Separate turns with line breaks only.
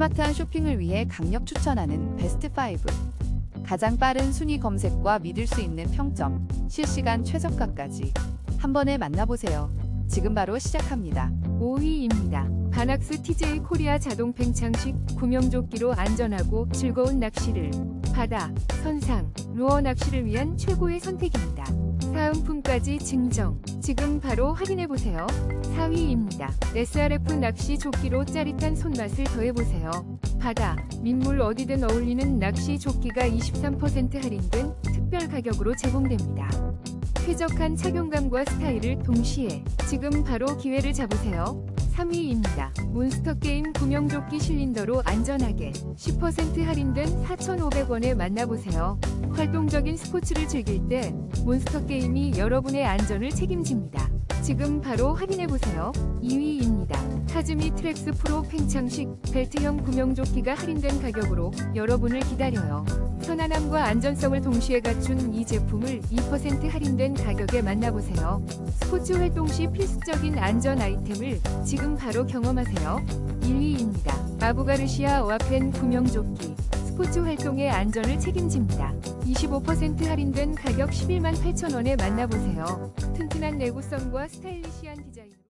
스마트한 쇼핑을 위해 강력 추천하는 베스트 5. 가장 빠른 순위 검색과 믿을 수 있는 평점, 실시간 최저가까지 한 번에 만나보세요. 지금 바로 시작합니다.
5위입니다. 바낙스 TJ 코리아 자동 팽창식 구명조끼로 안전하고 즐거운 낚시를 바다, 선상, 루어 낚시를 위한 최고의 선택입니다. 사은품까지 증정. 지금 바로 확인해보세요. 4위입니다. SRF 낚시 조끼로 짜릿한 손맛을 더해보세요. 바다, 민물 어디든 어울리는 낚시 조끼가 23% 할인된 특별 가격으로 제공됩니다. 쾌적한 착용감과 스타일을 동시에 지금 바로 기회를 잡으세요. 3위입니다. 몬스터 게임 구명조끼 실린더로 안전하게 10% 할인된 4,500원에 만나보세요. 활동적인 스포츠를 즐길 때 몬스터 게임이 여러분의 안전을 책임집니다. 지금 바로 확인해보세요. 2위입니다. 타즈미 트랙스 프로 팽창식 벨트형 구명조끼가 할인된 가격으로 여러분을 기다려요. 편안함과 안전성을 동시에 갖춘 이 제품을 2% 할인된 가격에 만나보세요. 스포츠 활동 시 필수적인 안전 아이템을 지금 바로 경험하세요. 1위입니다. 아부가르시아 와펜 구명조끼. 스포츠 활동의 안전을 책임집니다. 25% 할인된 가격 11만 8천 원에 만나보세요. 튼튼한 내구성과 스타일리시한 디자인.